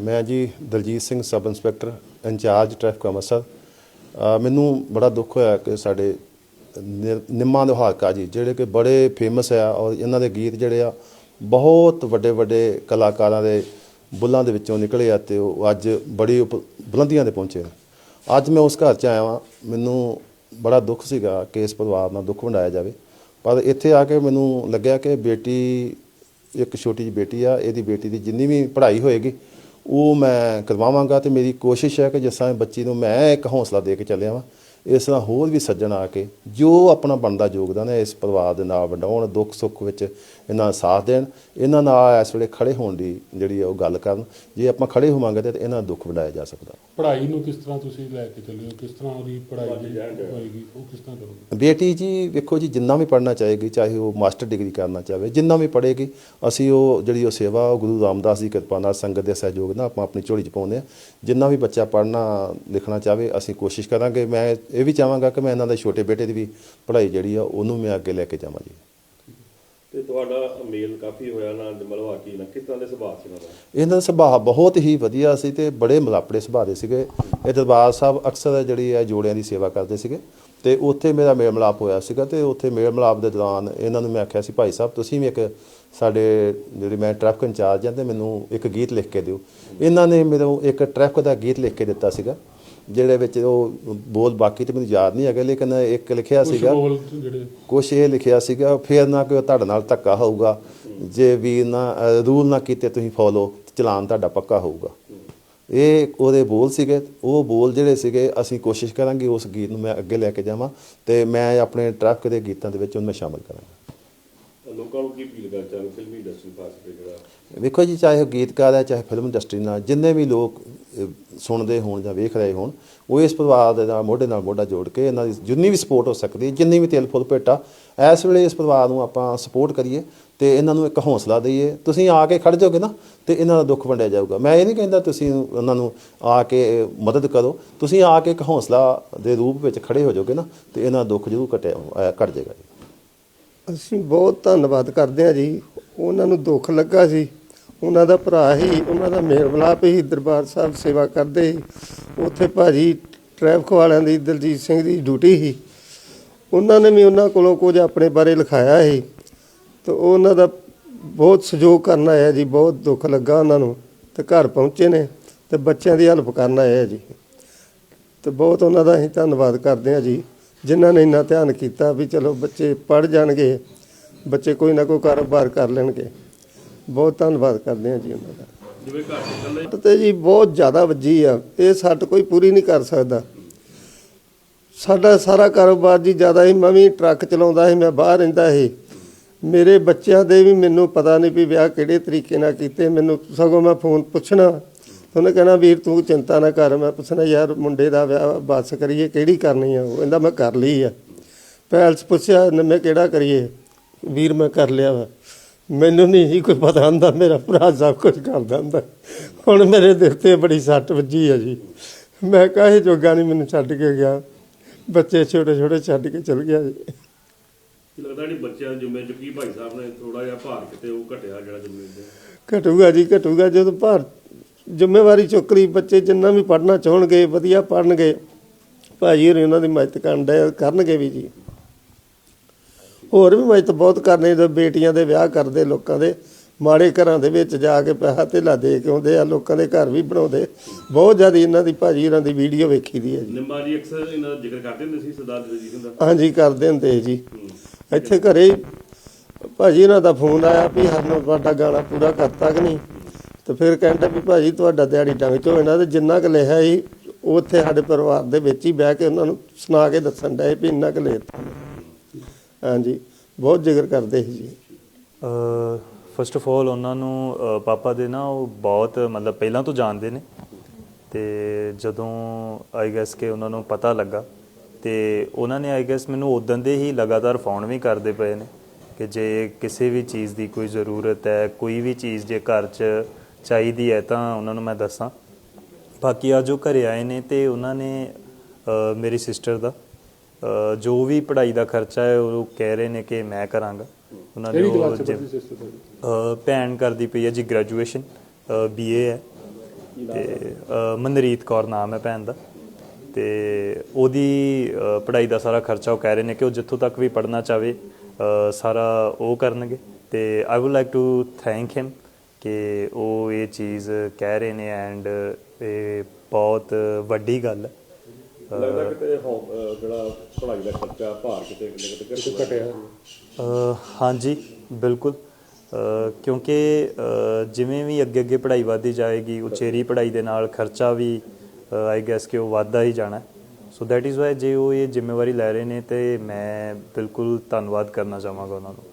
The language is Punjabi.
ਮੈਂ ਜੀ Daljit Singh sub inspector incharge traffic Amritsar. ਮੈਨੂੰ ਬੜਾ ਦੁੱਖ ਹੋਇਆ ਕਿ ਸਾਡੇ ਨਿ- ਨਿੰਮਾ ਲੋਹਾਰਕਾ ਜੀ, ਜਿਹੜੇ ਕਿ ਬੜੇ ਫੇਮਸ ਆ ਔਰ ਇਹਨਾਂ ਦੇ ਗੀਤ ਜਿਹੜੇ ਆ ਬਹੁਤ ਵੱਡੇ ਵੱਡੇ ਕਲਾਕਾਰਾਂ ਦੇ ਬੁੱਲਾਂ ਦੇ ਵਿੱਚੋਂ ਨਿਕਲੇ ਆ ਤੇ ਉਹ ਅੱਜ ਬੜੀ ਉਪ- ਬੁਲੰਦੀਆਂ ਤੇ ਪਹੁੰਚੇ ਨੇ ਅੱਜ ਮੈਂ ਉਸ ਘਰ 'ਚ ਆਇਆ ਵਾਂ, ਮੈਨੂੰ ਬੜਾ ਦੁੱਖ ਸੀਗਾ ਕਿ ਇਸ ਪਰਿਵਾਰ ਨਾਲ ਦੁੱਖ ਵੰਡਾਇਆ ਜਾਵੇ। ਪਰ ਇੱਥੇ ਆ ਕੇ ਮੈਨੂੰ ਲੱਗਿਆ ਕਿ ਬੇਟੀ ਇੱਕ ਛੋਟੀ ਜਿਹੀ ਬੇਟੀ ਆ, ਇਹਦੀ ਬੇਟੀ ਦੀ ਜਿੰਨੀ ਵੀ ਪੜ੍ਹਾਈ ਹੋਏਗੀ ਉਹ ਮੈਂ ਕਰਵਾਵਾਂਗਾ ਤੇ ਮੇਰੀ ਕੋਸ਼ਿਸ਼ ਹੈ ਕਿ ਜਿਸ ਤਰ੍ਹਾਂ ਬੱਚੀ ਨੂੰ ਮੈਂ ਇੱਕ ਹੌਸਲਾ ਦੇ ਕੇ ਚੱਲਿਆ ਵਾਂ, ਇਸ ਤਰ੍ਹਾਂ ਹੋਰ ਵੀ ਸੱਜਣ ਆ ਕੇ ਜੋ ਆਪਣਾ ਬਣਦਾ ਯੋਗਦਾਨ ਹੈ ਇਸ ਪਰਿਵਾਰ ਦੇ ਨਾਲ ਵੰਡਾਉਣ ਦੁੱਖ ਸੁੱਖ ਵਿੱਚ ਇਹਨਾਂ ਦਾ ਸਾਥ ਦੇਣ। ਇਹਨਾਂ ਨਾਲ ਇਸ ਵੇਲੇ ਖੜੇ ਹੋਣ ਦੀ ਜਿਹੜੀ ਉਹ ਗੱਲ ਕਰਨ। ਜੇ ਆਪਾਂ ਖੜੇ ਹੋਵਾਂਗੇ ਤੇ ਇਹਨਾਂ ਦਾ ਦੁੱਖ ਵੰਡਾਇਆ ਜਾ ਸਕਦਾ। ਪੜ੍ਹਾਈ ਨੂੰ ਕਿਸ ਤਰ੍ਹਾਂ ਤੁਸੀਂ ਲੈ ਕੇ ਚੱਲੇ ਹੋ? ਕਿਸ ਤਰ੍ਹਾਂ ਉਹਦੀ ਪੜ੍ਹਾਈ ਹੋਏਗੀ? ਉਹ ਕਿਸ ਤਰ੍ਹਾਂ ਕਰੋਗੇ? ਬੇਟੀ ਜੀ ਵੇਖੋ ਜੀ ਜਿੰਨਾ ਵੀ ਪੜ੍ਹਨਾ ਚਾਹੇਗੀ ਚਾਹੇ ਉਹ ਮਾਸਟਰ ਡਿਗਰੀ ਕਰਨਾ ਚਾਹੇ ਜਿੰਨਾ ਵੀ ਪੜ੍ਹੇਗੀ ਅਸੀਂ ਉਹ ਜਿਹੜੀ ਉਹ ਸੇਵਾ ਉਹ ਗੁਰੂ ਰਾਮਦਾਸ ਦੀ ਕਿਰਪਾ ਨਾਲ ਸੰਗਤ ਦੇ ਸਹਿਯੋਗ ਨਾਲ ਆਪਾਂ ਆਪਣੀ ਝੋਲੀ 'ਚ ਪਾਉਂਦੇ ਆ ਜਿੰਨਾ ਵੀ ਬੱਚਾ ਪੜ੍ਹਨਾ ਲਿਖਣਾ ਚਾਹਵੇ ਅਸੀਂ ਕੋਸ਼ਿਸ਼ ਕਰਾਂਗੇ। ਮੈਂ ਇਹ ਵੀ ਚਾਹਾਂਗਾ ਕਿ ਮੈਂ ਇਹਨਾਂ ਦੇ ਛੋਟੇ ਬੇਟੇ ਦੀ ਵੀ ਪੜ੍ਹਾਈ ਜਿਹੜੀ ਆ ਉਹਨੂੰ ਮੈਂ ਅੱਗੇ ਲੈ ਕੇ ਜਾਵਾਂ ਜੀ। ਤੁਹਾਡਾ ਮੇਲ ਕਾਫੀ ਹੋਇਆ ਨਾ ਮਲਵਾ ਕੀ ਕਿਸ ਤਰ੍ਹਾਂ ਦੇ ਸੁਭਾਅ ਸੀ ਉਹਨਾਂ ਦਾ ਇਹਨਾਂ ਦਾ ਸੁਭਾਅ ਬਹੁਤ ਹੀ ਵਧੀਆ ਸੀ ਤੇ ਬੜੇ ਮਲਾਪੜੇ ਸੁਭਾਅ ਦੇ ਸੀਗੇ। ਇਹ ਦਰਬਾਰ ਸਾਹਿਬ ਅਕਸਰ ਜਿਹੜੀ ਹੈ ਜੋੜਿਆਂ ਦੀ ਸੇਵਾ ਕਰਦੇ ਸੀਗੇ ਤੇ ਉੱਥੇ ਮੇਰਾ ਮੇਲ ਮਿਲਾਪ ਹੋਇਆ ਸੀਗਾ ਤੇ ਉੱਥੇ ਮੇਲ ਮਿਲਾਪ ਦੇ ਦੌਰਾਨ ਇਹਨਾਂ ਨੂੰ ਮੈਂ ਆਖਿਆ ਸੀ, ਭਾਈ ਸਾਹਿਬ, ਤੁਸੀਂ ਵੀ ਇੱਕ ਸਾਡੇ ਜਿਹੜੇ ਮੈਂ ਟ੍ਰੈਫਿਕ ਇੰਚਾਰਜ ਹਾਂ ਤੇ ਮੈਨੂੰ ਇੱਕ ਗੀਤ ਲਿਖ ਕੇ ਦਿਓ। ਇਹਨਾਂ ਨੇ ਮੈਨੂੰ ਇੱਕ ਟ੍ਰੈਫਿਕ ਦਾ ਗੀਤ ਲਿਖ ਕੇ ਦਿੱਤਾ ਸੀਗਾ। ਜਿਹੜੇ ਵਿੱਚ ਉਹ ਬੋਲ ਬਾਕੀ ਤੇ ਮੈਨੂੰ ਯਾਦ ਨਹੀਂ ਹੈਗੇ ਲੇਕਿਨ ਇੱਕ ਲਿਖਿਆ ਕੁਝ ਸੀਗਾ। ਬੋਲ ਜਿਹੜੇ ਕੁਛ ਇਹ ਲਿਖਿਆ ਸੀਗਾ ਫੇਰ ਨਾ ਕੋਈ ਤੁਹਾਡੇ ਨਾਲ ਧੱਕਾ ਹੋਊਗਾ ਜੇ ਵੀਰ ਨਾ ਰੂਲ ਨਾ ਕੀਤੇ ਤੁਸੀਂ ਫੋਲੋ ਚਲਾਨ ਤੁਹਾਡਾ ਪੱਕਾ ਹੋਊਗਾ। ਇਹ ਉਹਦੇ ਬੋਲ ਸੀਗੇ ਉਹ ਬੋਲ ਜਿਹੜੇ ਸੀਗੇ ਅਸੀਂ ਕੋਸ਼ਿਸ਼ ਕਰਾਂਗੇ ਉਸ ਗੀਤ ਨੂੰ ਮੈਂ ਅੱਗੇ ਲੈ ਕੇ ਜਾਵਾਂ ਤੇ ਮੈਂ ਆਪਣੇ ਟਰੱਕ ਦੇ ਗੀਤਾਂ ਦੇ ਵਿੱਚ ਉਹਨੂੰ ਮੈਂ ਸ਼ਾਮਲ ਕਰਾਂਗਾ। ਲੋਕਾਂ ਨੂੰ ਕੀ ਅਪੀਲ ਕਰਨਾ ਚਾਹੁੰਦੇ ਫਿਲਮੀ ਇੰਡਸਟਰੀ ਪਾਸ ਤੇ ਜਿਹੜਾ ਵੇਖੋ ਜੀ ਚਾਹੇ ਉਹ ਗੀਤਕਾਰ ਹੈ ਚਾਹੇ ਫਿਲਮ ਇੰਡਸਟਰੀ ਨਾਲ ਜਿੰਨੇ ਵੀ ਲੋਕ ਸੁਣਦੇ ਹੋਣ ਜਾਂ ਵੇਖ ਰਹੇ ਹੋਣ ਉਹ ਇਸ ਪਰਿਵਾਰ ਦੇ ਨਾਲ ਮੋਢੇ ਨਾਲ ਮੋਢਾ ਜੋੜ ਕੇ ਇਹਨਾਂ ਦੀ ਜਿੰਨੀ ਵੀ ਸਪੋਰਟ ਹੋ ਸਕਦੀ ਹੈ ਜਿੰਨੀ ਵੀ ਤਿਲ ਫੁੱਲ ਭੇਟਾ ਇਸ ਵੇਲੇ ਇਸ ਪਰਿਵਾਰ ਨੂੰ ਆਪਾਂ ਸਪੋਰਟ ਕਰੀਏ ਤੇ ਇਹਨਾਂ ਨੂੰ ਇੱਕ ਹੌਸਲਾ ਦਈਏ। ਤੁਸੀਂ ਆ ਕੇ ਖੜ ਜਾਓਗੇ ਨਾ ਤੇ ਇਹਨਾਂ ਦਾ ਦੁੱਖ ਵੰਡਿਆ ਜਾਊਗਾ। ਮੈਂ ਇਹ ਨਹੀਂ ਕਹਿੰਦਾ ਤੁਸੀਂ ਉਹਨਾਂ ਨੂੰ ਆ ਕੇ ਮਦਦ ਕਰੋ। ਤੁਸੀਂ ਆ ਕੇ ਇੱਕ ਹੌਸਲਾ ਦੇ ਰੂਪ ਵਿੱਚ ਖੜੇ ਹੋ ਜਾਓਗੇ ਨਾ ਤੇ ਇਹਨਾਂ ਦਾ ਦੁੱਖ ਜ਼ਰੂਰ ਘਟਿਆ ਅਹ, ਘਟ ਜਾਏਗਾ ਜੀ। ਅਸੀਂ ਬਹੁਤ ਧੰਨਵਾਦ ਕਰਦੇ ਹਾਂ ਜੀ। ਉਹਨਾਂ ਨੂੰ ਦੁੱਖ ਲੱਗਾ ਸੀ। ਉਹਨਾਂ ਦਾ ਭਰਾ ਹੀ ਉਹਨਾਂ ਦਾ ਮੇਲ ਮਿਲਾਪ ਹੀ ਦਰਬਾਰ ਸਾਹਿਬ ਸੇਵਾ ਕਰਦੇ ਸੀ। ਉੱਥੇ ਭਾਜੀ ਟ੍ਰੈਫਿਕ ਵਾਲਿਆਂ ਦੀ, ਦਲਜੀਤ ਸਿੰਘ ਦੀ ਡਿਊਟੀ ਸੀ। ਉਹਨਾਂ ਨੇ ਵੀ ਉਹਨਾਂ ਕੋਲੋਂ ਕੁਝ ਆਪਣੇ ਬਾਰੇ ਲਿਖਾਇਆ ਸੀ। ਤੇ ਉਹਨਾਂ ਦਾ ਬਹੁਤ ਸਹਿਯੋਗ ਕਰਨ ਆਇਆ ਜੀ, ਬਹੁਤ ਦੁੱਖ ਲੱਗਾ ਉਹਨਾਂ ਨੂੰ। ਤੇ ਘਰ ਪਹੁੰਚੇ ਨੇ ਤੇ ਬੱਚਿਆਂ ਦੀ ਹੈਲਪ ਕਰਨ ਆਇਆ ਜੀ। ਤੇ ਬਹੁਤ ਉਹਨਾਂ ਦਾ ਅਸੀਂ ਧੰਨਵਾਦ ਕਰਦੇ ਹਾਂ ਜੀ, ਜਿਨ੍ਹਾਂ ਨੇ ਇੰਨਾ ਧਿਆਨ ਕੀਤਾ ਵੀ ਚਲੋ ਬੱਚੇ ਪੜ ਜਾਣਗੇ, ਬੱਚੇ ਕੋਈ ਨਾ ਕੋਈ ਕਾਰੋਬਾਰ ਕਰ ਲੈਣਗੇ। ਬਹੁਤ ਧੰਨਵਾਦ ਕਰਦੇ ਹਾਂ ਜੀ ਉਹਨਾਂ ਦਾ। ਜਿਵੇਂ ਘਰ ਦੇ ਇਕੱਲੇ ਸੱਟ ਤੇ ਜੀ ਬਹੁਤ ਜ਼ਿਆਦਾ ਵੱਜੀ ਆ। ਇਹ ਸੱਟ ਕੋਈ ਪੂਰੀ ਨਹੀਂ ਕਰ ਸਕਦਾ। ਸਾਡਾ ਸਾਰਾ ਕਾਰੋਬਾਰ ਜੀ ਜ਼ਿਆਦਾ ਹੀ ਮੈਂ ਵੀ ਟਰੱਕ ਚਲਾਉਂਦਾ ਸੀ ਮੈਂ ਬਾਹਰ ਰਹਿੰਦਾ ਸੀ। ਮੇਰੇ ਬੱਚਿਆਂ ਦੇ ਵੀ ਮੈਨੂੰ ਪਤਾ ਨਹੀਂ ਵੀ ਵਿਆਹ ਕਿਹੜੇ ਤਰੀਕੇ ਨਾਲ ਕੀਤੇ। ਮੈਨੂੰ ਸਗੋਂ ਮੈਂ ਫੋਨ ਪੁੱਛਣਾ। ਉਹਨੇ ਕਹਿਣਾ ਵੀਰ ਤੂੰ ਚਿੰਤਾ ਨਾ ਕਰ। ਮੈਂ ਪੁੱਛਣਾ ਯਾਰ ਮੁੰਡੇ ਦਾ ਵਿਆਹ ਬਸ ਕਰੀਏ ਕਿਹੜੀ ਕਰਨੀ ਆ? ਉਹ ਕਹਿੰਦਾ ਮੈਂ ਕਰ ਲਈ ਆ। ਪੈਲਸ ਪੁੱਛਿਆ ਨਵੇਂ ਕਿਹੜਾ ਕਰੀਏ? ਵੀਰ ਮੈਂ ਕਰ ਲਿਆ ਵਾ। ਮੈਨੂੰ ਨਹੀਂ ਸੀ ਕੋਈ ਪਤਾ ਹੁੰਦਾ ਮੇਰਾ ਭਰਾ ਸਭ ਕੁਝ ਕਰਦਾ ਹੁੰਦਾ ਹੁਣ ਮੇਰੇ ਦਿਲ ਤੇ ਬੜੀ ਸੱਟ ਵੱਜੀ ਆ ਜੀ। ਮੈਂ ਕਾਹੇ ਜੋਗਾ ਨਹੀਂ ਮੈਨੂੰ ਛੱਡ ਕੇ ਗਿਆ। ਬੱਚੇ ਛੋਟੇ ਛੋਟੇ ਛੱਡ ਕੇ ਚਲ ਗਿਆ ਜੀ। ਕੀ ਲੱਗਦਾ ਨਹੀਂ ਬੱਚਿਆਂ ਜ਼ਿੰਮੇ ਚੁੱਕੀ ਭਾਈ ਸਾਹਿਬ ਨੇ ਥੋੜਾ ਜਿਹਾ ਭਾਰ ਕਿਤੇ ਉਹ ਘਟਿਆ ਜਿਹੜਾ ਜ਼ਿੰਮੇ ਦੇ ਘਟੂਗਾ ਜੀ ਘਟੂਗਾ। ਜਦੋਂ ਭਾਰ ਜ਼ਿੰਮੇਵਾਰੀ ਚੁੱਕ ਲਈ ਬੱਚੇ ਜਿੰਨਾ ਵੀ ਪੜ੍ਹਨਾ ਚਾਹਣਗੇ ਵਧੀਆ ਪੜ੍ਹਨਗੇ ਭਾਜੀ ਹੋਰੀ ਉਹਨਾਂ ਦੀ ਮਦਦ ਕਰਨ ਕਰਨਗੇ ਵੀ ਜੀ। ਹੋਰ ਵੀ ਮਦਦ ਬਹੁਤ ਕਰਨੇ ਜਦੋਂ ਬੇਟੀਆਂ ਦੇ ਵਿਆਹ ਕਰਦੇ ਲੋਕਾਂ ਦੇ ਮਾੜੇ ਘਰਾਂ ਦੇ ਵਿੱਚ ਜਾ ਕੇ ਪੈਸਾ ਧੇਲਾ ਦੇ ਕੇ ਆਉਂਦੇ ਆ ਲੋਕਾਂ ਦੇ ਘਰ ਵੀ ਬਣਾਉਂਦੇ। ਬਹੁਤ ਜ਼ਿਆਦਾ ਇਹਨਾਂ ਦੀ ਭਾਜੀ ਹੋਰਾਂ ਦੀ ਵੀਡੀਓ ਵੇਖੀ ਦੀ ਹੈ ਜੀ। ਨਿੰਮਾ ਜੀ ਅਕਸਰ ਇਹਨਾਂ ਦਾ ਜ਼ਿਕਰ ਕਰਦੇ ਹੁੰਦੇ ਸੀ ਸਰਦਾਰ ਸਿੰਘ ਦਾ। ਹਾਂਜੀ ਕਰਦੇ ਹੁੰਦੇ ਜੀ। ਇੱਥੇ ਘਰੇ ਭਾਜੀ ਇਹਨਾਂ ਦਾ ਫੋਨ ਆਇਆ ਵੀ ਸਾਨੂੰ ਤੁਹਾਡਾ ਗਾਣਾ ਪੂਰਾ ਕਰਤਾ ਕਿ ਨਹੀਂ? ਤੇ ਫਿਰ ਕਹਿੰਦੇ ਵੀ ਭਾਜੀ ਤੁਹਾਡਾ ਦਿਹਾੜੀ ਡੰਗ ਚੋ ਇਹਨਾਂ ਤੇ ਜਿੰਨਾ ਕੁ ਲਿਖਿਆ ਸੀ ਉਹ ਉੱਥੇ ਸਾਡੇ ਪਰਿਵਾਰ ਦੇ ਵਿੱਚ ਹੀ ਬਹਿ ਕੇ ਉਹਨਾਂ ਨੂੰ ਸੁਣਾ ਕੇ ਦੱਸਣ ਡਏ ਵੀ ਇੰਨਾ ਕੁ ਲੇਤਾ ਹਾਂਜੀ ਬਹੁਤ ਜ਼ਿਕਰ ਕਰਦੇ ਸੀ ਜੀ। ਫਸਟ ਆਫ ਆਲ ਉਹਨਾਂ ਨੂੰ ਅਹ, ਪਾਪਾ ਦੇ ਨਾ ਉਹ ਬਹੁਤ ਮਤਲਬ ਪਹਿਲਾਂ ਤੋਂ ਜਾਣਦੇ ਨੇ। ਤੇ ਜਦੋਂ ਆਈ ਗੈਸ ਕਿ ਉਹਨਾਂ ਨੂੰ ਪਤਾ ਲੱਗਾ ਤੇ ਉਹਨਾਂ ਨੇ ਆਈ ਗੈਸ ਮੈਨੂੰ ਉਦੋਂ ਦੇ ਹੀ ਲਗਾਤਾਰ ਫੋਨ ਵੀ ਕਰਦੇ ਪਏ ਨੇ ਕਿ ਜੇ ਕਿਸੇ ਵੀ ਚੀਜ਼ ਦੀ ਕੋਈ ਜ਼ਰੂਰਤ ਹੈ ਕੋਈ ਵੀ ਚੀਜ਼ ਜੇ ਘਰ 'ਚ ਚਾਹੀਦੀ ਹੈ ਤਾਂ ਉਹਨਾਂ ਨੂੰ ਮੈਂ ਦੱਸਾਂ। ਬਾਕੀ ਆ ਜੋ ਘਰੇ ਆਏ ਨੇ ਤੇ ਉਹਨਾਂ ਨੇ ਅਹ, ਮੇਰੀ ਸਿਸਟਰ ਦਾ ਜੋ ਵੀ ਪੜ੍ਹਾਈ ਦਾ ਖਰਚਾ ਹੈ ਉਹ ਕਹਿ ਰਹੇ ਨੇ ਕਿ ਮੈਂ ਕਰਾਂਗਾ। ਉਹਨਾਂ ਕਿਹੜੀ ਉਹ ਭੈਣ ਕਰਦੀ ਪਈ ਹੈ ਜੀ ਗ੍ਰੈਜੂਏਸ਼ਨ ਬੀਏ ਹੈ। ਤੇ ਮਨਰੀਤ ਕੌਰ ਨਾਮ ਹੈ ਭੈਣ ਦਾ। ਤੇ ਉਹਦੀ ਪੜ੍ਹਾਈ ਦਾ ਸਾਰਾ ਖਰਚਾ ਉਹ ਕਹਿ ਰਹੇ ਨੇ ਕਿ ਉਹ ਜਿੱਥੋਂ ਤੱਕ ਵੀ ਪੜ੍ਹਨਾ ਚਾਵੇ ਸਾਰਾ ਉਹ ਕਰਨਗੇ। ਤੇ I would like to thank him ਕਿ ਉਹ ਇਹ ਚੀਜ਼ ਕਹਿ ਰਹੇ ਨੇ ਐਂਡ ਇਹ ਬਹੁਤ ਵੱਡੀ ਗੱਲ ਹੈ। ਲੱਗਦਾ ਕਿਤੇ ਹੌ- ਅਹ ਜਿਹੜਾ ਪੜ੍ਹਾਈ ਦਾ ਖਰਚਾ ਭਾਰ ਕਿਤੇ ਕਿਤੇ ਕਿਤੇ ਘਟਿਆ। ਅ, ਹਾਂਜੀ ਬਿਲਕੁਲ। ਅ, ਕਿਉਂਕਿ ਅ, ਜਿਵੇਂ ਵੀ ਅੱਗੇ ਅੱਗੇ ਪੜ੍ਹਾਈ ਵਧਦੀ ਜਾਏਗੀ ਉਚੇਰੀ ਪੜ੍ਹਾਈ ਦੇ ਨਾਲ ਖਰਚਾ ਵੀ ਆਈ ਗੈਸ ਕਿ ਉਹ ਵੱਧਦਾ ਹੀ ਜਾਣਾ। ਸੋ ਦੈਟ ਇਜ਼ ਵਾਈ ਜੇ ਉਹ ਇਹ ਜ਼ਿੰਮੇਵਾਰੀ ਲੈ ਰਹੇ ਨੇ ਤੇ ਮੈਂ ਬਿਲਕੁਲ ਧੰਨਵਾਦ ਕਰਨਾ ਚਾਹਾਂਗਾ ਉਹਨਾਂ ਨੂੰ।